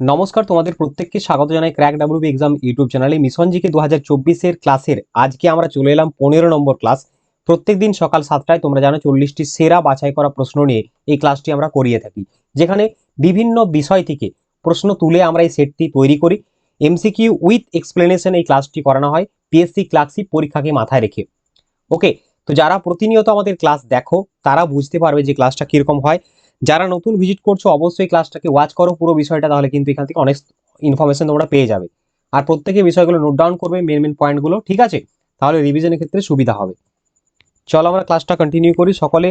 নমস্কার, তোমাদের প্রত্যেককে স্বাগত জানাই ক্র্যাক ডাব্লিউবি এক্সাম ইউটিউব চ্যানেলে মিশন জিকে দু হাজার চব্বিশের ক্লাসের আজকে আমরা চলে এলাম পনেরো নম্বর ক্লাস প্রত্যেকদিন সকাল সাতটায় তোমরা জানো চল্লিশটি সেরা বাছাই করা প্রশ্ন নিয়ে এই ক্লাসটি আমরা করিয়ে থাকি। যেখানে বিভিন্ন বিষয় থেকে প্রশ্ন তুলে আমরা এই সেটটি তৈরি করি। এমসিকিউ উইথ এক্সপ্লেনেশন এই ক্লাসটি করানো হয়। পিএসসি ক্লাসিক পরীক্ষাকে মাথায় রেখে। ওকে তো যারা প্রতিনিয়ত আমাদের ক্লাস দেখো, তারা বুঝতে পারবে যে ক্লাসটা কীরকম হয়। যারা নতুন ভিজিট করছ, অবশ্যই ক্লাসটাকে ওয়াচ করো পুরো বিষয়টা, তাহলে কিন্তু এখান থেকে অনেক ইনফরমেশন তোমরা পেয়ে যাবে। আর প্রত্যেকে বিষয়গুলো নোট ডাউন করবে মেন মেন পয়েন্টগুলো ঠিক আছে? তাহলে রিভিশনের ক্ষেত্রে সুবিধা হবে। চলো আমরা ক্লাসটা কন্টিনিউ করি। সকলে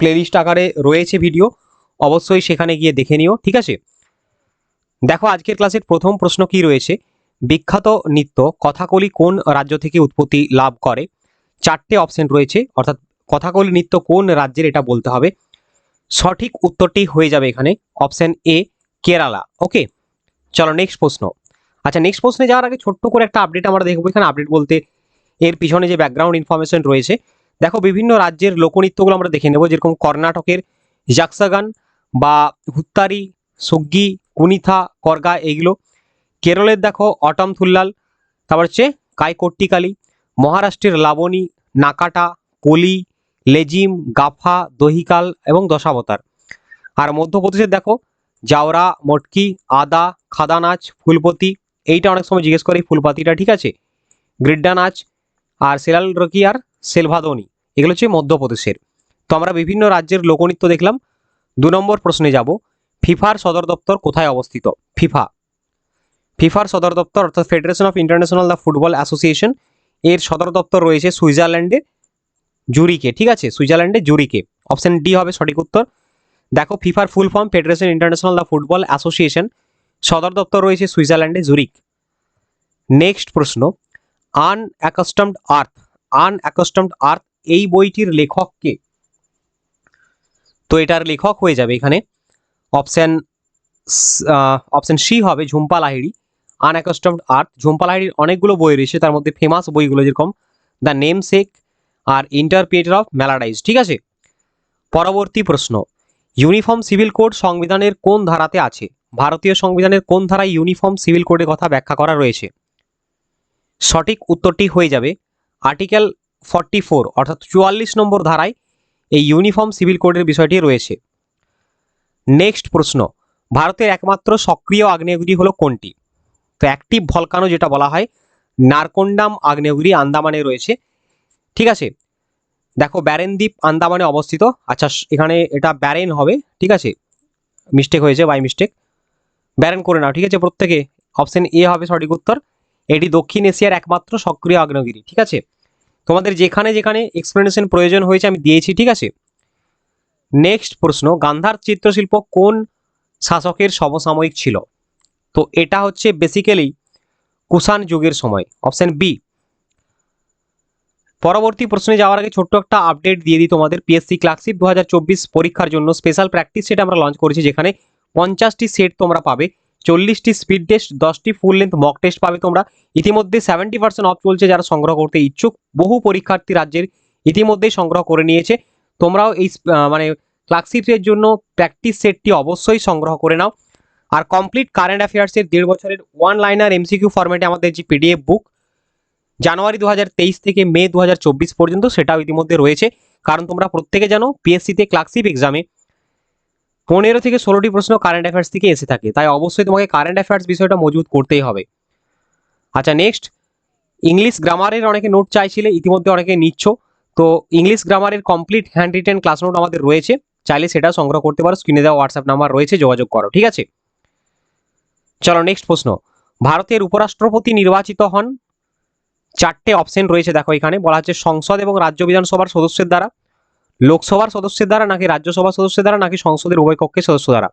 প্লেলিস্ট আকারে রয়েছে ভিডিও অবশ্যই সেখানে গিয়ে দেখে নিও, ঠিক আছে? দেখো, আজকের ক্লাসের প্রথম প্রশ্ন কি রয়েছে? বিখ্যাত নৃত্য কথাকলি কোন রাজ্য থেকে উৎপত্তি লাভ করে? চারটে অপশন রয়েছে, অর্থাৎ কথাকলি নৃত্য কোন রাজ্যের এটা বলতে হবে। সঠিক উত্তরটি হয়ে যাবে এখানে অপশন এ কেরালা ওকে চলো নেক্সট প্রশ্ন। আচ্ছা নেক্সট প্রশ্নে যাওয়ার আগে ছোট্ট করে একটা আপডেট আমরা দেখব এখানে। আপডেট বলতে এর পিছনে যে ব্যাকগ্রাউন্ড ইনফরমেশন রয়েছে, দেখো বিভিন্ন রাজ্যের লোকনৃত্যগুলো আমরা দেখে নেব। যেরকম কর্ণাটকের জাকসাগান বা হুত্তারি, সুগ্গি, কুনিথা, করগা, এইগুলো। কেরলের দেখো অটম থুল্লাল, তারপর হচ্ছে কাইকোট্টিকালি, মহারাষ্ট্রের লাবণী, নাকাটা, কলি লেজিম, গাফা, দহিকাল এবং দশাবতার। আর মধ্যপ্রদেশের দেখো, জাওরা, মটকি, আদা খাদা নাচ ফুলপতি, এইটা অনেক সময় জিজ্ঞেস করে ফুলপাতিটা, ঠিক আছে? গ্রিড্ডা নাচ আর সেলাল রকি আর সেলভাদনি, এগুলো হচ্ছে মধ্যপ্রদেশের। তো আমরা বিভিন্ন রাজ্যের লোকনৃত্য দেখলাম। দু নম্বর প্রশ্নে যাব, ফিফার সদর দপ্তর কোথায় অবস্থিত? ফিফা। ফিফার সদর দপ্তর অর্থাৎ Federation of International the Football Association এর সদর দপ্তর রয়েছে সুইজারল্যান্ডে। জুরিকে, ঠিক আছে? সুইজারল্যান্ডে জুরিকে। অপশন ডি হবে সঠিক উত্তর। দেখো, ফিফার full form Federation International the Football Association সদর দপ্তর রয়েছে সুইজারল্যান্ডে, জুরিক। নেক্সট প্রশ্ন আন অ্যাকাস্টমড আর্থ আন অ্যাকাস্টমড আর্থ এই বইটির লেখক কে? তো এটার লেখক হয়ে যাবে এখানে। অপশন অপশন সি হবে ঝুম্পা লাহিড়ি। আন অ্যাকাস্টমড আর্থ ঝুম্পা লাহিড়ির অনেকগুলো বই রয়েছে, তার মধ্যে ফেমাস বইগুলো যেরকম দ্য নেম সেক আর ইন্টারপ্রিটের অফ ম্যালাডাইজ ঠিক আছে? পরবর্তী প্রশ্ন ইউনিফর্ম সিভিল কোড সংবিধানের কোন ধারাতে আছে? ভারতীয় সংবিধানের কোন ধারায় ইউনিফর্ম সিভিল কোডের কথা ব্যাখ্যা করা রয়েছে? সঠিক উত্তরটি হয়ে যাবে আর্টিকেল ফর্টি ফোর অর্থাৎ চুয়াল্লিশ নম্বর ধারায় এই ইউনিফর্ম সিভিল কোডের বিষয়টি রয়েছে। নেক্সট প্রশ্ন, ভারতের একমাত্র সক্রিয় আগ্নেয়গিরি হলো কোনটি? তো অ্যাক্টিভ ভলকানো যেটা বলা হয় নারকোন্ডাম আগ্নেয়গিরি আন্দামানে রয়েছে। ঠিক আছে? দেখো ব্যারেন দ্বীপ আন্দামানে অবস্থিত। আচ্ছা এখানে এটা ব্যারেন হবে, ঠিক আছে? মিস্টেক হয়েছে বাই মিস্টেক ব্যারেন করে নাও, ঠিক আছে? প্রত্যেকে অপশন এ হবে সঠিক উত্তর। এটি দক্ষিণ এশিয়ার একমাত্র সক্রিয় আগ্নেয়গিরি, ঠিক আছে? তোমাদের যেখানে যেখানে এক্সপ্লেনেশন প্রয়োজন হয়েছে আমি দিয়েছি, ঠিক আছে? নেক্সট প্রশ্ন, গান্ধার চিত্রশিল্প কোন শাসকের সমসাময়িক ছিল? তো এটা হচ্ছে বেসিক্যালি কুষাণ যুগের সময় অপশন বি পরবর্তী প্রশ্নে যাওয়ার আগে ছোট্ট একটা আপডেট দিয়ে দিই তোমাদের পিএসসি ক্লাসিক দু পরীক্ষার জন্য স্পেশাল প্র্যাকটিস সেট আমরা লঞ্চ করেছি যেখানে পঞ্চাশটি সেট তোমরা পাবে, চল্লিশটি স্পিড টেস্ট দশটি ফুল লেন্থ মক টেস্ট পাবে তোমরা। ইতিমধ্যে সেভেন্টি পার্সেন্ট অফ চলছে যারা সংগ্রহ করতে ইচ্ছুক, বহু পরীক্ষার্থী রাজ্যের ইতিমধ্যেই সংগ্রহ করে নিয়েছে। তোমরাও এই মানে ক্লাসিপের জন্য প্র্যাকটিস সেটটি অবশ্যই সংগ্রহ করে নাও। আর কমপ্লিট কারেন্ট অ্যাফেয়ার্সের দেড় বছরের ওয়ান লাইনার এমসিকিউ ফরম্যাটে আমাদের যে পিডিএফ বুক জানুয়ারি দু হাজার তেইশ থেকে মে দু হাজার চব্বিশ পর্যন্ত সেটাও ইতিমধ্যে রয়েছে। কারণ তোমরা প্রত্যেকে জানো পিএসসিতে ক্লাসিপ এক্সামে পনেরো থেকে ষোলোটি প্রশ্ন কারেন্ট অ্যাফেয়ার্স থেকে এসে থাকে। তাই অবশ্যই তোমাকে কারেন্ট অ্যাফেয়ার্স বিষয়টা মজুত করতেই হবে। আচ্ছা নেক্সট ইংলিশ গ্রামারের অনেকে নোট চাইছিলে, ইতিমধ্যে অনেকে নিচ্ছ। তো ইংলিশ গ্রামারের complete hand written class note আমাদের রয়েছে। চাইলে সেটা সংগ্রহ করতে পারো স্ক্রিনে দেওয়া হোয়াটসঅ্যাপ নাম্বার রয়েছে, যোগাযোগ করো, ঠিক আছে? চলো নেক্সট প্রশ্ন। ভারতের উপরাষ্ট্রপতি নির্বাচিত হন চারটে অপশন রয়েছে দেখো এখানে। বলা হচ্ছে সংসদ এবং রাজ্য বিধানসভার সদস্যের দ্বারা, লোকসভার সদস্যের দ্বারা নাকি রাজ্যসভার সদস্যের দ্বারা নাকি সংসদের উভয় কক্ষের সদস্য দ্বারা।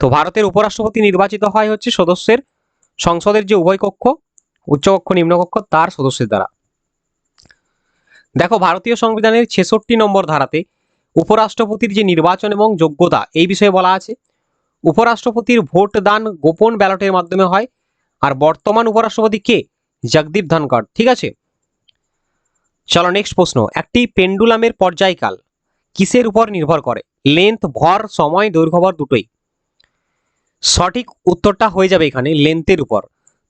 তো ভারতের উপরাষ্ট্রপতি নির্বাচিত হয় হচ্ছে সদস্যের, সংসদের যে উভয় কক্ষ উচ্চকক্ষ নিম্নকক্ষ তার সদস্যের দ্বারা। দেখো ভারতীয় সংবিধানের ছেষট্টি নম্বর ধারাতে উপরাষ্ট্রপতির যে নির্বাচন এবং যোগ্যতা, এই বিষয়ে বলা আছে। উপরাষ্ট্রপতির ভোট দান গোপন ব্যালটের মাধ্যমে হয়। আর বর্তমান উপরাষ্ট্রপতি কে? জগদীপ ধনকড় ঠিক আছে? চলো নেক্সট প্রশ্ন, একটি পেন্ডুলামের পর্যায়কাল কিসের উপর নির্ভর করে? লেন্থ ভর, সময়, দৈর্ঘ্য দুটোই। সঠিক উত্তরটা হয়ে যাবে এখানে লেন্থের উপর।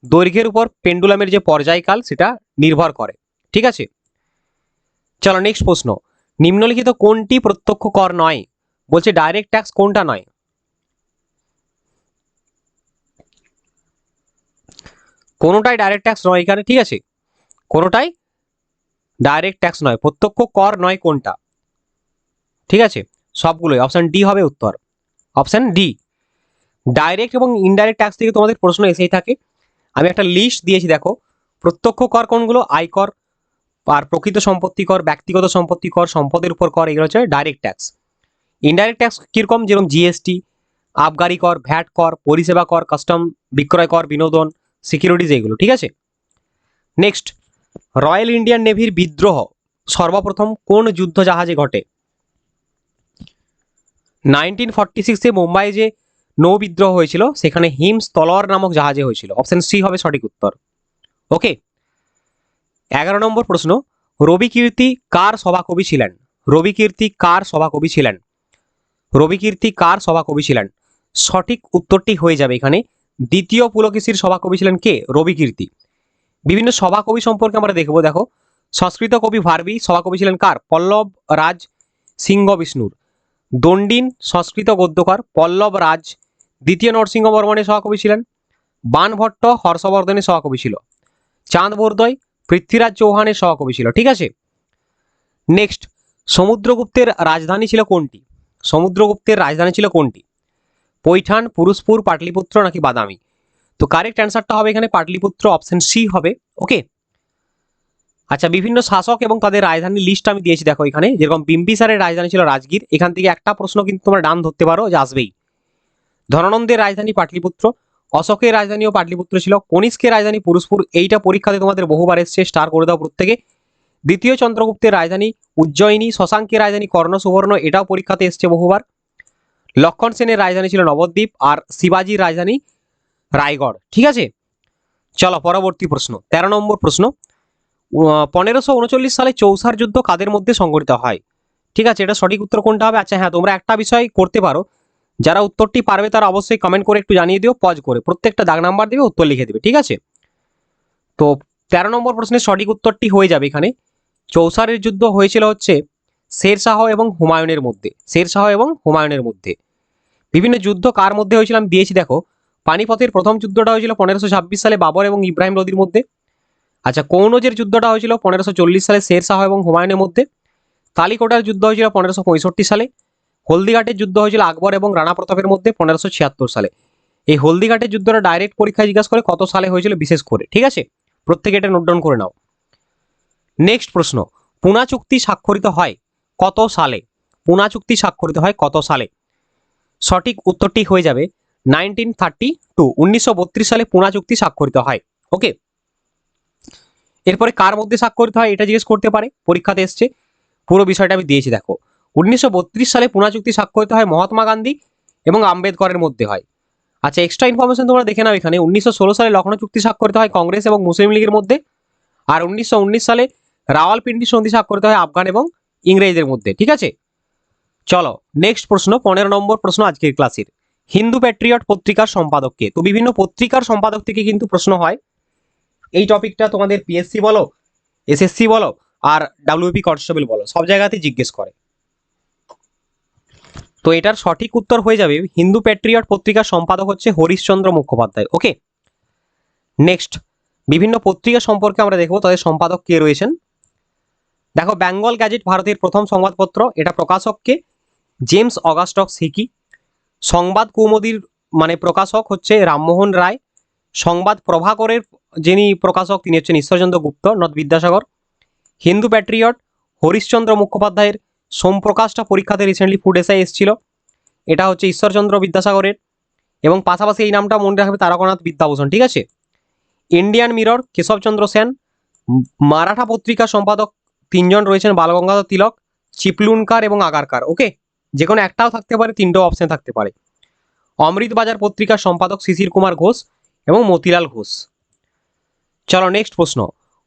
দৈর্ঘ্যের উপর পেন্ডুলামের যে পর্যায়কাল, সেটা নির্ভর করে, ঠিক আছে? চলো নেক্সট প্রশ্ন, নিম্নলিখিত কোনটি প্রত্যক্ষ কর নয়? বলছে ডাইরেক্ট ট্যাক্স কোনটা নয়? কোনোটাই ডাইরেক্ট ট্যাক্স নয় এখানে, ঠিক আছে? কোনোটাই ডাইরেক্ট ট্যাক্স নয়, প্রত্যক্ষ কর নয় কোনটা। ঠিক আছে? সবগুলোই। অপশন ডি হবে উত্তর। অপশন ডি ডাইরেক্ট এবং ইনডাইরেক্ট ট্যাক্স থেকে তোমাদের প্রশ্ন এসেই থাকে। আমি একটা লিস্ট দিয়েছি, দেখো। প্রত্যক্ষ কর কোনগুলো? আয়কর আর প্রকৃত সম্পত্তি কর, ব্যক্তিগত সম্পত্তি কর, সম্পদের উপর কর, এগুলো হচ্ছে ডাইরেক্ট ট্যাক্স ইনডাইরেক্ট ট্যাক্স কীরকম? যেরকম জিএসটি আবগারি কর, ভ্যাট কর, পরিষেবা কর কাস্টম বিক্রয় কর, বিনোদন সিকিউরিটিজ এইগুলো, ঠিক আছে? নেক্সট রয়্যাল ইন্ডিয়ান নেভির বিদ্রোহ, সর্বপ্রথম কোন যুদ্ধ জাহাজে ঘটে? নাইনটিন ফর্টি সিক্সে মুম্বাই যে নৌ বিদ্রোহ হয়েছিল, সেখানে হিমস তলোয়ার নামক জাহাজে হয়েছিল। অপশন সি হবে সঠিক উত্তর। ওকে এগারো নম্বর প্রশ্ন, রবি কীর্তি কার সভাকবি ছিলেন? রবি কীর্তি কার সভাকবি ছিলেন? রবি কীর্তি কার সভাকবি ছিলেন? সঠিক উত্তরটি হয়ে যাবে এখানে। দ্বিতীয় পুলকেশীর সভাকবি ছিলেন কে? রবি কীর্তি। বিভিন্ন সভাকবি সম্পর্কে আমরা দেখব, দেখো। সংস্কৃত কবি ভারবি, সভাকবি ছিলেন কার? পল্লব রাজ সিংহ বিষ্ণুর। দণ্ডিন সংস্কৃত গদ্যকার পল্লব রাজ দ্বিতীয় নরসিংহ বর্মনের সভাকবি ছিলেন। বানভট্ট হর্ষবর্ধনের সভাকবি ছিল। চাঁদ বরদয় পৃথ্বীরাজ চৌহানের সভাকবি ছিল, ঠিক আছে? নেক্সট, সমুদ্রগুপ্তের রাজধানী ছিল কোনটি? সমুদ্রগুপ্তের রাজধানী ছিল কোনটি? পৈঠান, পুরুষপুর, পাটলিপুত্র নাকি বাদামি? তো কারেক্ট অ্যান্সারটা হবে এখানে পাটলিপুত্র অপশন সি হবে ওকে আচ্ছা বিভিন্ন শাসক এবং তাদের রাজধানীর লিস্ট আমি দিয়েছি, দেখো এখানে। যেরকম বিম্বিসারের রাজধানী ছিল রাজগীর, এখান থেকে একটা প্রশ্ন কিন্তু তোমরা ডান ধরতে পারো, যে আসবেই। ধনানন্দের রাজধানী পাটলিপুত্র, অশোকের রাজধানীও পাটলিপুত্র ছিল, কনিষ্কের রাজধানী পুরুষপুর, এইটা পরীক্ষাতে তোমাদের বহুবার এসছে স্টার করে দাও প্রত্যেকে। দ্বিতীয় চন্দ্রগুপ্তের রাজধানী, উজ্জয়িনী, শশাঙ্কের রাজধানী কর্ণ সুবর্ণ এটাও পরীক্ষাতে এসছে বহুবার। লক্ষণ সেনের রাজধানী ছিল নবদ্বীপ আর শিবাজির রাজধানী রায়গড়। ঠিক আছে? চলো, পরবর্তী প্রশ্ন। তেরো নম্বর প্রশ্ন। পনেরোশো উনচল্লিশ সালে চৌসার যুদ্ধ কাদের মধ্যে সংঘটিত হয়? ঠিক আছে, এটা সঠিক উত্তর কোনটা হবে? আচ্ছা হ্যাঁ তোমরা একটা বিষয় করতে পারো। যারা উত্তরটি পারবে তারা অবশ্যই কমেন্ট করে একটু জানিয়ে দিও পজ করে। প্রত্যেকটা দাগ নাম্বার দিবে, উত্তর লিখে দেবে, ঠিক আছে? তো তেরো নম্বর প্রশ্নের সঠিক উত্তরটি হয়ে যাবে এখানে। চৌসারের যুদ্ধ হয়েছিল হচ্ছে শেরশাহ এবং হুমায়ুনের মধ্যে। শেরশাহ এবং হুমায়ুনের মধ্যে। বিভিন্ন যুদ্ধ কার মধ্যে হয়েছিল আমি দিয়েছি, দেখো। পানিপথের প্রথম যুদ্ধটা হয়েছিল পনেরোশো ছাব্বিশ সালে বাবর এবং ইব্রাহিম লোদির মধ্যে। আচ্ছা কৌনজের যুদ্ধটা হয়েছিল পনেরোশো চল্লিশ সালে শেরশাহ এবং হুমায়ুনের মধ্যে? তালিকোটার যুদ্ধ হয়েছিল পনেরোশো পঁয়ষট্টি সালে। হলদিঘাটের যুদ্ধ হয়েছিল আকবর এবং রানা প্রতাপের মধ্যে পনেরোশো ছিয়াত্তর সালে। এই হলদিঘাটের যুদ্ধটা ডাইরেক্ট পরীক্ষায় জিজ্ঞাসা করে কত সালে হয়েছিল বিশেষ করে, ঠিক আছে? প্রত্যেকে এটা নোট ডাউন করে নাও। নেক্সট প্রশ্ন, পুনা চুক্তি স্বাক্ষরিত হয় কত সালে? পুনা চুক্তি স্বাক্ষরিত হয় কত সালে? সঠিক উত্তরটি হয়ে যাবে নাইনটিন থার্টি টু সালে পুনা চুক্তি স্বাক্ষরিত হয়। ওকে এরপরে কার মধ্যে স্বাক্ষরিত হয় এটা জিজ্ঞেস করতে পারে, পরীক্ষাতে এসছে। পুরো বিষয়টা আমি দিয়েছি, দেখো। উনিশশো বত্রিশ সালে পুনা চুক্তি স্বাক্ষরিত হয় মহাত্মা গান্ধী এবং আম্বেদকরের মধ্যে হয়। আচ্ছা এক্সট্রা ইনফরমেশন তোমরা দেখে নাও এখানে। উনিশশো ষোলো সালে লখনৌ চুক্তি স্বাক্ষরিত হয় কংগ্রেস এবং মুসলিম লীগের মধ্যে। আর উনিশশো উনিশ সালে রাওয়ালপিন্ডি সন্ধি স্বাক্ষরিত হয় আফগান এবং ইংরেজদের মধ্যে, ঠিক আছে? চলো নেক্সট প্রশ্ন, পনেরো নম্বর প্রশ্ন আজকের ক্লাসের হিন্দু প্যাট্রিয়ট পত্রিকার সম্পাদককে, তো বিভিন্ন পত্রিকার সম্পাদক থেকে কিন্তু প্রশ্ন হয়। এই টপিকটা তোমাদের পিএসসি বলো এসএসসি বলো, আর ডাব্লিউপি কনস্টেবল বলো, সব জায়গাতেই জিজ্ঞেস করে। তো এটার সঠিক উত্তর হয়ে যাবে, হিন্দু প্যাট্রিয়ট পত্রিকার সম্পাদক হচ্ছে হরিশচন্দ্র মুখোপাধ্যায় ওকে নেক্সট বিভিন্ন পত্রিকা সম্পর্কে আমরা দেখব, তাদের সম্পাদক কে রয়েছেন? দেখো বেঙ্গল গ্যাজেট ভারতের প্রথম সংবাদপত্র, এটা প্রকাশককে জেমস অগাস্টক সিকি। সংবাদ কৌমুদীর মানে প্রকাশক হচ্ছে রামমোহন রায়। সংবাদ প্রভাকরের যিনি প্রকাশক, তিনি হচ্ছেন ঈশ্বরচন্দ্র গুপ্ত নদ বিদ্যাসাগর। হিন্দু প্যাট্রিয়ট হরিশ্চন্দ্র মুখোপাধ্যায়ের সোমপ্রকাশটা পরীক্ষাতে রিসেন্টলি ফুড এসে এসেছিল। এটা হচ্ছে ঈশ্বরচন্দ্র বিদ্যাসাগরের। এবং পাশাপাশি এই নামটা মনে রাখবে তারকনাথ বিদ্যাভূষণ, ঠিক আছে? Indian Mirror Keshabchandra Sen. Maratha পত্রিকা সম্পাদক তিনজন রয়েছেন, বালগঙ্গাধর তিলক, চিপলুনকার এবং আগারকার ওকে যে কোনো একটাও থাকতে পারে, তিনটেও অপশন থাকতে পারে। অমৃত বাজার পত্রিকার সম্পাদক শিশির কুমার ঘোষ এবং মতিলাল ঘোষ। চলো নেক্সট প্রশ্ন।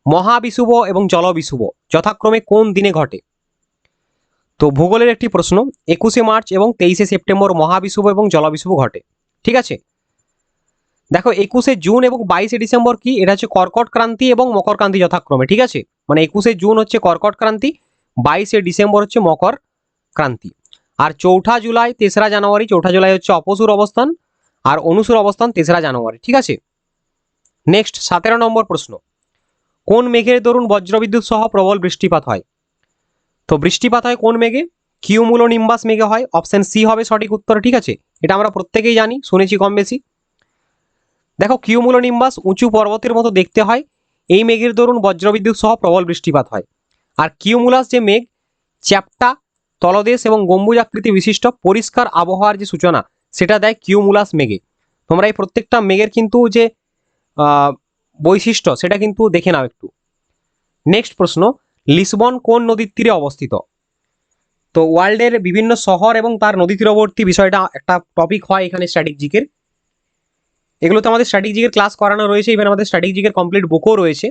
মহাবিষুব এবং জলবিষুব যথাক্রমে কোন দিনে ঘটে? তো ভূগোলের একটি প্রশ্ন, একুশে মার্চ এবং তেইশে সেপ্টেম্বর মহাবিষুব এবং জলবিষুব ঘটে, ঠিক আছে? দেখো, একুশে জুন এবং বাইশে ডিসেম্বর কি? এটা হচ্ছে কর্কট ক্রান্তি এবং মকর ক্রান্তি যথাক্রমে, ঠিক আছে? মানে একুশে জুন হচ্ছে কর্কট ক্রান্তি, বাইশে ডিসেম্বর হচ্ছে মকর ক্রান্তি। আর চৌঠা জুলাই, তেসরা জানুয়ারি, চৌঠা জুলাই হচ্ছে অপসুর অবস্থান, আর অনুসুর অবস্থান তেসরা জানুয়ারি, ঠিক আছে? নেক্সট সতেরো নম্বর প্রশ্ন। কোন মেঘের দরুন বজ্রবিদ্যুৎ সহ প্রবল বৃষ্টিপাত হয়? তো বৃষ্টিপাত হয় কোন মেঘে? কিউমুলো নিম্বাস মেঘে হয়, অপশন সি হবে সঠিক উত্তর, ঠিক আছে? এটা আমরা প্রত্যেকেই জানি, শুনেছি কম বেশি। দেখো কিউমুলো নিম্বাস উঁচু পর্বতের মতো দেখতে হয়, এই মেঘের দরুন বজ্রবিদ্যুৎ সহ প্রবল বৃষ্টিপাত হয়। আর কিউমুলাস যে মেঘ, চ্যাপ্টা তলদেশ এবং গম্বুজাকৃতি বিশিষ্ট পরিষ্কার আবহাওয়ার যে সূচনা, সেটা দেয় কিউমুলাস মেঘে। তোমরা এই প্রত্যেকটা মেঘের কিন্তু যে বৈশিষ্ট্য, সেটা কিন্তু দেখে নাও একটু। নেক্সট প্রশ্ন, লিসবন কোন নদীর তীরে অবস্থিত? তো ওয়ার্ল্ডের বিভিন্ন শহর এবং তার নদী তীরবর্তী বিষয়টা একটা টপিক হয় এখানে স্ট্র্যাটেজিকের এগুলো তো আমাদের স্ট্র্যাটেজিকের ক্লাস করানো রয়েছে ইভেন আমাদের স্ট্র্যাটেজিকের কমপ্লিট বুকও রয়েছে।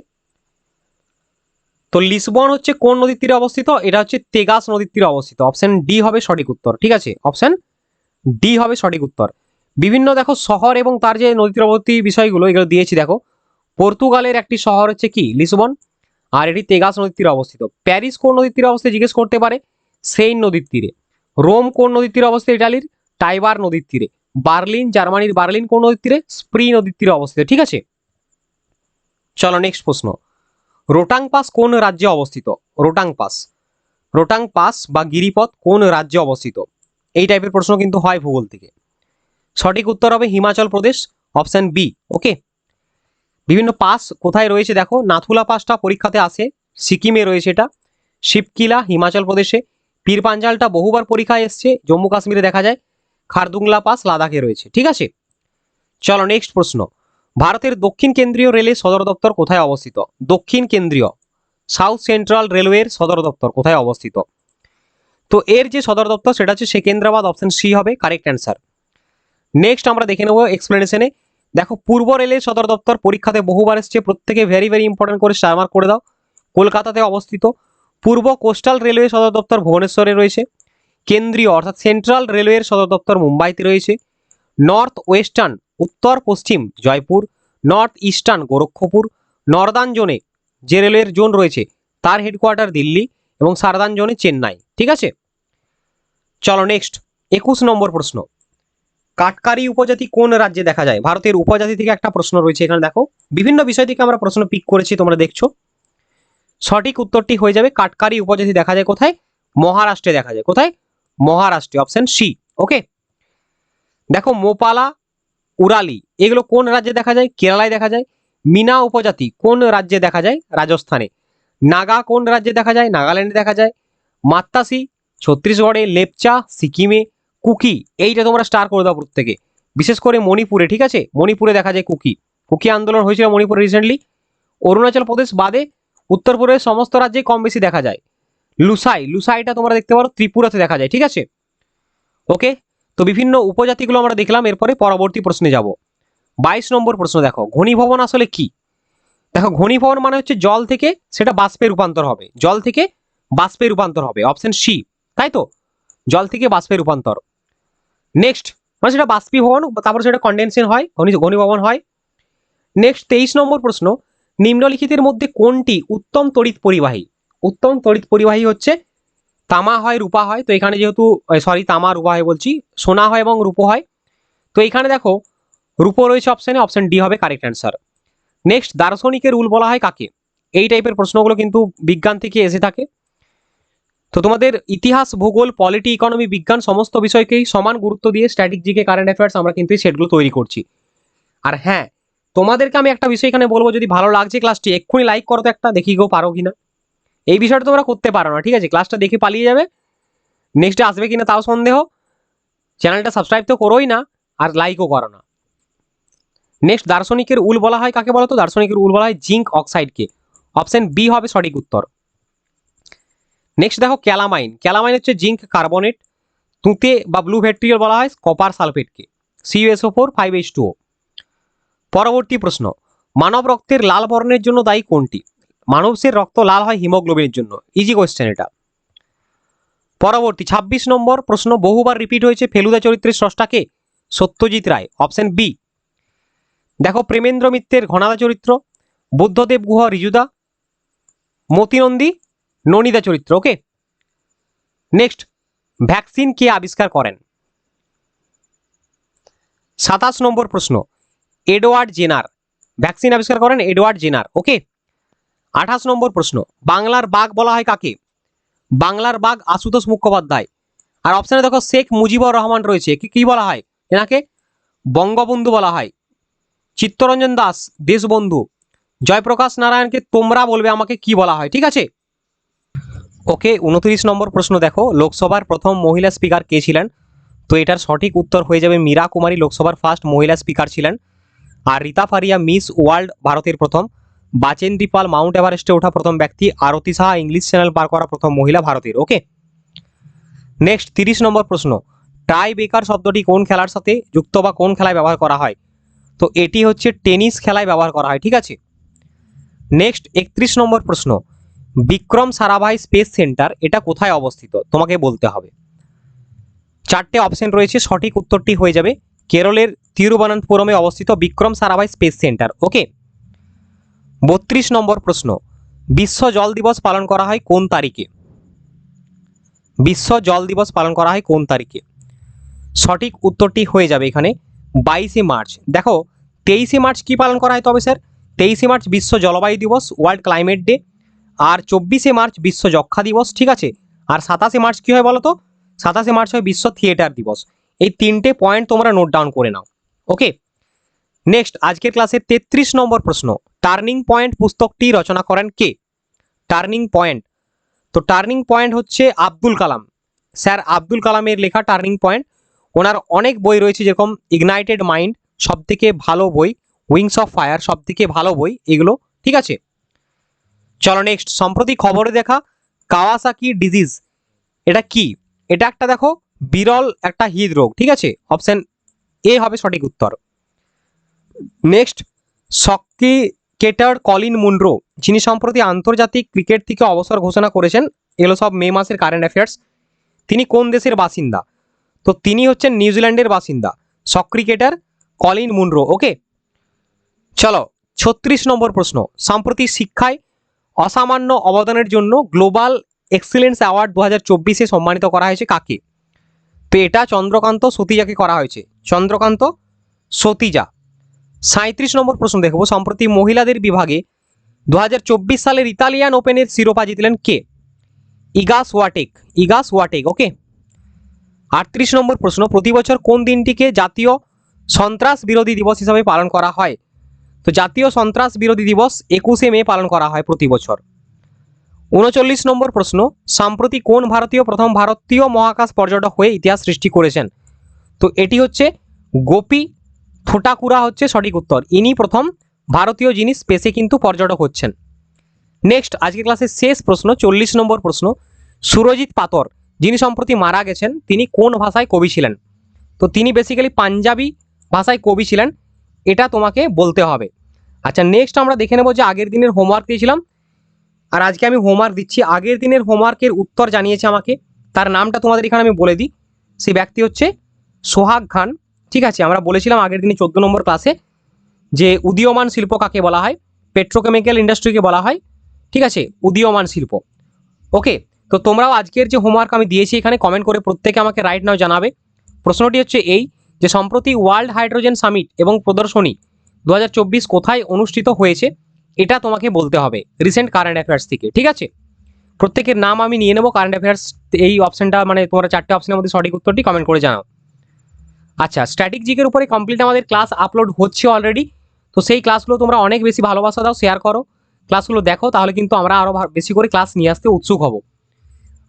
তো লিসবন হচ্ছে কোন নদীর তীরে অবস্থিত? এটা হচ্ছে তেগাস নদীর তীরে অবস্থিত। অপশন ডি হবে সঠিক উত্তর। ঠিক আছে? অপশন ডি হবে সঠিক উত্তর। বিভিন্ন দেখো শহর এবং তার যে নদী তীরবর্তী বিষয়গুলো, এগুলো দিয়েছি দেখো। পর্তুগালের একটি শহর হচ্ছে কি? লিসবন। আর এটি তেগাস নদীর তীরে অবস্থিত। প্যারিস কোন নদীর তীরে অবস্থিত জিজ্ঞেস করতে পারে? সেইন নদীর তীরে। রোম কোন নদীর তীরে অবস্থিত? ইটালির টাইবার নদীর তীরে। বার্লিন, জার্মানির বার্লিন কোন নদীর তীরে? স্প্রি নদীর তীরে অবস্থিত। ঠিক আছে? চলো নেক্সট প্রশ্ন। রোটাং পাস কোন রাজ্যে অবস্থিত? রোটাং পাস। রোটাং পাস বা গিরিপথ কোন রাজ্যে অবস্থিত? এই টাইপের প্রশ্ন কিন্তু হয় ভূগোল থেকে। সঠিক উত্তর হবে Himachal Pradesh option B okay বিভিন্ন পাস কোথায় রয়েছে দেখো? নাথুলা পাসটা পরীক্ষাতে আসে সিকিমে রয়েছে এটা, শিবকিলা, হিমাচল প্রদেশে। পীর পাঞ্জালটা বহুবার পরীক্ষায় এসছে, জম্মু কাশ্মীরে দেখা যায়। খারদুংলা পাস লাদাখে রয়েছে, ঠিক আছে? চলো নেক্সট প্রশ্ন। ভারতের দক্ষিণ কেন্দ্রীয় রেলের সদর দপ্তর কোথায় অবস্থিত? দক্ষিণ কেন্দ্রীয়, সাউথ সেন্ট্রাল রেলওয়ের সদর দপ্তর কোথায় অবস্থিত? তো এর যে সদর দপ্তর, সেটা হচ্ছে সেকেন্দ্রাবাদ অপশন সি হবে কারেক্ট অ্যান্সার নেক্সট আমরা দেখে নেব এক্সপ্লেনেশনে দেখো, পূর্ব রেলের সদর দপ্তর পরীক্ষাতে বহুবার এসছে, প্রত্যেকে ভেরি ভেরি ইম্পর্টেন্ট করে স্টার মার্ক করে দাও। কলকাতাতে অবস্থিত। পূর্ব কোস্টাল রেলওয়ে সদর দপ্তর ভুবনেশ্বরে রয়েছে। কেন্দ্রীয়, অর্থাৎ সেন্ট্রাল রেলওয়ের সদর দপ্তর মুম্বাইতে রয়েছে। নর্থ ওয়েস্টার্ন উত্তর পশ্চিম Jaipur north eastern Gorakhpur northern জোনে যে রেলওয়ের জোন রয়েছে তার হেডকোয়ার্টার দিল্লি এবং সারদান জোনে চেন্নাই, ঠিক আছে? চলো নেক্সট একুশ নম্বর প্রশ্ন। কাটকারি উপজাতি কোন রাজ্যে দেখা যায়? ভারতের উপজাতি থেকে একটা প্রশ্ন রয়েছে এখানে, দেখো। বিভিন্ন বিষয় থেকে আমরা প্রশ্ন পিক করেছি, তোমরা দেখছ। সঠিক উত্তরটি হয়ে যাবে, কাটকারি উপজাতি দেখা যায় কোথায়? মহারাষ্ট্রে দেখা যায়। কোথায়? মহারাষ্ট্রে অপশন সি ওকে দেখো মোপালা উরালি এগুলো কোন রাজ্যে দেখা যায়? কেরালায় দেখা যায়। মিনা উপজাতি, কোন রাজ্যে দেখা যায়? রাজস্থানে। নাগা কোন রাজ্যে দেখা যায়? নাগাল্যান্ডে দেখা যায়। মাত্তাসি, ছত্তিশগড়ে, লেপচা, সিকিমে, কুকি, এইটা তোমরা স্টার করে দাও প্রত্যেকে। বিশেষ করে মণিপুরে, ঠিক আছে? মণিপুরে দেখা যায় কুকি। কুকি আন্দোলন হয়েছিল মণিপুরে রিসেন্টলি অরুণাচল প্রদেশ বাদে উত্তরপ্রদেশ সমস্ত রাজ্যে কম বেশি দেখা যায়। লুসাই, লুসাইটা তোমরা দেখতে পারো, ত্রিপুরাতে দেখা যায়, ঠিক আছে? ওকে তো বিভিন্ন উপজাতিগুলো আমরা দেখলাম, এরপরে পরবর্তী প্রশ্নে যাব। বাইশ নম্বর প্রশ্ন দেখো, ঘনীভবন আসলে কি? দেখো, ঘনীভবন মানে হচ্ছে জল থেকে সেটা বাষ্পে রূপান্তর হবে। জল থেকে বাষ্পে রূপান্তর হবে, অপশন সি। তাই তো? জল থেকে বাষ্পে রূপান্তর। নেক্সট মানে সেটা বাষ্পীভবন, তারপর সেটা কন্ডেনশন হয়, ঘনী- ঘনীভবন হয়। নেক্সট, তেইশ নম্বর প্রশ্ন, নিম্নলিখিতের মধ্যে কোনটি উত্তম তড়িৎ পরিবাহী? উত্তম তড়িৎ পরিবাহী হচ্ছে তামা হয়, রূপা হয়, তো এখানে যেহেতু সরি তামা, রূপা হয় বলছি, সোনা হয় এবং রূপো হয়। তো এখানে দেখো, রূপো রয়েছে অপশানে অপশান ডি হবে কারেক্ট অ্যান্সার নেক্সট দার্শনিকের রুল বলা হয় কাকে? এই টাইপের প্রশ্নগুলো কিন্তু বিজ্ঞান থেকে এসে থাকে। তো তোমাদের ইতিহাস, ভূগোল পলিটি ইকোনমি বিজ্ঞান সমস্ত বিষয়কেই সমান গুরুত্ব দিয়ে স্ট্যাটিক জিকে কারেন্ট অ্যাফেয়ার্স আমরা কিন্তু এই সেটগুলো তৈরি করছি। আর হ্যাঁ তোমাদেরকে আমি একটা বিষয় এখানে বলব, যদি ভালো লাগছে ক্লাসটি এক্ষুনি লাইক করো তো একটা, দেখি গো পারো কিনা। এই বিষয়টা তোমরা করতে পারো না, ঠিক আছে? ক্লাসটা দেখে পালিয়ে যাবে। নেক্সটে আসবে কিনা তাও সন্দেহ। চ্যানেলটা সাবস্ক্রাইব তো করোই না, আর লাইকও করো না। নেক্সট দার্শনিকের উল বলা হয় কাকে বলো তো দার্শনিকের উল বলা হয় জিঙ্ক অক্সাইডকে। অপশন বি হবে সঠিক উত্তর। নেক্সট দেখো ক্যালামাইন। ক্যালামাইন হচ্ছে জিঙ্ক কার্বনেট। তুঁতে বা ব্লু ভেট্রিয়াল বলা হয় copper সালফেটকে CUSO four five H two পরবর্তী প্রশ্ন। মানব রক্তের লাল বর্ণের জন্য দায়ী কোনটি? মানুষের রক্ত লাল হয় হিমোগ্লোবিনের জন্য। ইজি কোয়েশ্চেন এটা। পরবর্তী ২৬ নম্বর প্রশ্ন, বহুবার রিপিট হয়েছে ফেলুদা চরিত্রের স্রষ্টাকে? সত্যজিৎ রায়। অপশন বি দেখো, প্রেমেন্দ্র মিত্রের ঘনাদা চরিত্র, বুদ্ধদেব গুহ রিজুদা, মতিনন্দী, ননিদা চরিত্র ওকে নেক্সট ভ্যাকসিন কে আবিষ্কার করেন? সাতাশ নম্বর প্রশ্ন, এডওয়ার্ড জেনার। ভ্যাকসিন আবিষ্কার করেন এডওয়ার্ড জেনার ওকে আঠাশ নম্বর প্রশ্ন, বাংলার বাঘ বলা হয় কাকে? বাংলার বাঘ আশুতোষ মুখোপাধ্যায়। আর অপশানে দেখো, শেখ মুজিবুর রহমান রয়েছে। কি বলা হয়? এনাকে? বঙ্গবন্ধু বলা হয়। চিত্তরঞ্জন দাস, দেশবন্ধু। জয়প্রকাশ নারায়ণকে তোমরা বলবে আমাকে কি বলা হয়, ঠিক আছে? ওকে, উনত্রিশ নম্বর প্রশ্ন দেখো, লোকসভার প্রথম মহিলা স্পিকার কে ছিলেন? তো এটার সঠিক উত্তর হয়ে যাবে মীরা কুমারী, লোকসভার ফার্স্ট মহিলা স্পিকার ছিলেন। আর রীতা ফারিয়া, মিস ওয়ার্ল্ড ভারতের প্রথম। বাচেন্দ্রী পাল মাউন্ট এভারেস্টে ওঠা প্রথম ব্যক্তি, আরতি সাহা ইংলিশ চ্যানেল পার করা প্রথম মহিলা ভারতের ওকে নেক্সট তিরিশ নম্বর প্রশ্ন। টাই বেকার শব্দটি কোন খেলার সাথে যুক্ত বা কোন খেলায় ব্যবহার করা হয়? তো এটি হচ্ছে টেনিস খেলায় ব্যবহার করা হয়, ঠিক আছে? নেক্সট একত্রিশ নম্বর প্রশ্ন। বিক্রম সারাভাই স্পেস সেন্টার এটা কোথায় অবস্থিত? তোমাকে বলতে হবে। চারটে অপশন রয়েছে, সঠিক উত্তরটি হয়ে যাবে। কেরলের তিরুবনন্তপুরমে অবস্থিত Vikram Sarabhai space centre okay বত্রিশ নম্বর প্রশ্ন, বিশ্ব জল দিবস পালন করা হয় কোন তারিখে? বিশ্ব জল দিবস পালন করা হয় কোন তারিখে? সঠিক উত্তরটি হয়ে যাবে এখানে বাইশে মার্চ। দেখো, তেইশে মার্চ কি পালন করা হয় তবে স্যার? তেইশে মার্চ বিশ্ব জলবায়ু দিবস, ওয়ার্ল্ড ক্লাইমেট ডে। আর চব্বিশে মার্চ বিশ্ব যক্ষা দিবস, ঠিক আছে? আর সাতাশে মার্চ কী হয় বলো তো? সাতাশে মার্চ হয় বিশ্ব থিয়েটার দিবস। এই তিনটে পয়েন্ট তোমরা নোট ডাউন করে নাও। ওকে? নেক্সট, আজকের ক্লাসের তেত্রিশ নম্বর প্রশ্ন টার্নিং পয়েন্ট পুস্তকটি রচনা করেন কে? Turning point. তো টার্নিং পয়েন্ট হচ্ছে আব্দুল কালাম। স্যার আব্দুল কালামের লেখা টার্নিং পয়েন্ট, ওনার অনেক বই রয়েছে যেরকম ইগনাইটেড মাইন্ড সব থেকে ভালো বই, উইংস অফ ফায়ার সব থেকে ভালো বই, এগুলো, ঠিক আছে? চলো নেক্সট, সম্প্রতি খবরে দেখা কাওয়াসাকি ডিজিজ। এটা কি? এটা একটা দেখো বিরল একটা হৃদরোগ, ঠিক আছে? অপশান এ হবে সঠিক উত্তর। নেক্সট, শক্তি কেটার কলিন মুন্ড্রো, যিনি সম্প্রতি আন্তর্জাতিক ক্রিকেট থেকে অবসর ঘোষণা করেছেন এগুলো সব মে মাসের কারেন্ট অ্যাফেয়ার্স। তিনি কোন দেশের বাসিন্দা? তো তিনি হচ্ছেন নিউজিল্যান্ডের বাসিন্দা শক ক্রিকেটার কলিন মুন্ড্রো। ওকে? চলো, ছত্রিশ নম্বর প্রশ্ন। সাম্প্রতি শিক্ষায় অসামান্য অবদানের জন্য গ্লোবাল এক্সিলেন্স অ্যাওয়ার্ড দু হাজার চব্বিশে সম্মানিত করা হয়েছে কাকে? তো এটা চন্দ্রকান্ত সতীজাকে করা হয়েছে। চন্দ্রকান্ত সতীজা। সাঁত্রিশ নম্বর প্রশ্ন দেখব। সম্প্রতি মহিলাদের বিভাগে দু হাজার চব্বিশ সালের ইতালিয়ান ওপেনের শিরোপা জিতলেন কে? ইগাস ওয়াটেক। ইগাস ওয়াটেক, ওকে? আটত্রিশ নম্বর প্রশ্ন, প্রতি বছর কোন দিনটিকে জাতীয় সন্ত্রাস বিরোধী দিবস হিসাবে পালন করা হয়? তো জাতীয় সন্ত্রাস বিরোধী দিবস একুশে মে পালন করা হয় প্রতি বছর। উনচল্লিশ নম্বর প্রশ্ন, সাম্প্রতি কোন ভারতীয় প্রথম ভারতীয় মহাকাশ পর্যটক হয়ে ইতিহাস সৃষ্টি করেছেন? তো এটি হচ্ছে গোপী ফোটাকুরা হচ্ছে সঠিক উত্তর। ইনি প্রথম ভারতীয় যিনি স্পেসে কিন্তু পর্যটক হচ্ছেন। নেক্সট আজকের ক্লাসের শেষ প্রশ্ন, চল্লিশ নম্বর প্রশ্ন। সুরজিৎ পাতর, যিনি সম্প্রতি মারা গেছেন, তিনি কোন ভাষায় কবি ছিলেন? তো তিনি বেসিক্যালি পাঞ্জাবি ভাষায় কবি ছিলেন, এটা তোমাকে বলতে হবে। আচ্ছা নেক্সট আমরা দেখে নেব যে আগের দিনের হোমওয়ার্ক দিয়েছিলাম আর আজকে আমি হোমওয়ার্ক দিচ্ছি। আগের দিনের হোমওয়ার্কের উত্তর জানিয়েছে আমাকে। তার নামটা তোমাদের এখানে আমি বলে দিই। সেই ব্যক্তি হচ্ছে সোহাগ খান। ঠিক আছে, আমরা বলেছিলাম আগের দিনে চোদ্দ নম্বর ক্লাসে যে উদীয়মান শিল্প কাকে বলা হয়? পেট্রোকেমিক্যাল ইন্ডাস্ট্রিকে বলা হয়। ঠিক আছে, উদীয়মান শিল্প। ওকে তো তোমরাও আজকের যে হোমওয়ার্ক আমি দিয়েছি এখানে কমেন্ট করে প্রত্যেকে আমাকে রাইট নাও, জানাবে। প্রশ্নটি হচ্ছে এই যে, সম্প্রতি ওয়ার্ল্ড হাইড্রোজেন সামিট এবং প্রদর্শনী দু হাজার চব্বিশ কোথায় অনুষ্ঠিত হয়েছে? এটা তোমাকে বলতে হবে রিসেন্ট কারেন্ট অ্যাফেয়ার্স থেকে, ঠিক আছে? প্রত্যেকের নাম আমি নিয়ে নেব কারেন্ট অ্যাফেয়ার্স এই অপশনটা মানে তোমরা চারটে অপশনের মধ্যে সঠিক উত্তরটি কমেন্ট করে জানাও। আচ্ছা স্ট্যাটিক জিকের উপরে কমপ্লিট আমাদের ক্লাস আপলোড হচ্ছে অলরেডি তো সেই ক্লাসগুলো তোমরা অনেক বেশি ভালোবাসা দাও শেয়ার করো। ক্লাসগুলো দেখো, তাহলে কিন্তু আমরা আরও বেশি করে ক্লাস নিয়ে আসতে উৎসুক হব।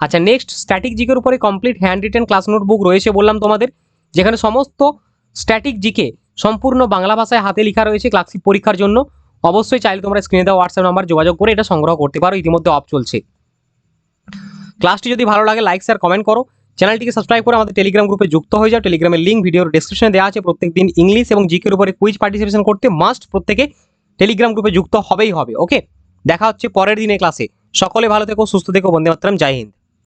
আচ্ছা নেক্সট স্ট্যাটিক জিকের উপরে complete hand written class notebook রয়েছে বললাম তোমাদের, যেখানে সমস্ত স্ট্যাটিক জিকে সম্পূর্ণ বাংলা ভাষায় হাতে লেখা রয়েছে ক্লাসিক পরীক্ষার জন্য। অবশ্যই চাইলে তোমরা স্ক্রিনে দেওয়া হোয়াটসঅ্যাপ নাম্বার যোগাযোগ করে এটা সংগ্রহ করতে পারো, ইতিমধ্যে অফ চলছে। ক্লাসটি যদি ভালো লাগে লাইক শেয়ার কমেন্ট করো। চ্যানেলটিকে সাবস্ক্রাইব করে আমাদের টেলিগ্রাম গ্রুপে যুক্ত হয়ে যাও। টেলিগ্রামের লিঙ্ক ভিডিওর ডিসক্রিপশনে দেওয়া আছে। প্রত্যেক দিন ইংলিশ এবং জিকের উপরে কুইজ পার্টিসিপেশন করতে মাস্ট প্রত্যেকে টেলিগ্রাম গ্রুপে যুক্ত হবেই হবে ওকে দেখা হচ্ছে পরের দিনের ক্লাসে সকলে ভালো থেকো, সুস্থ থেকো বন্দে মাতরম জয় হিন্দ।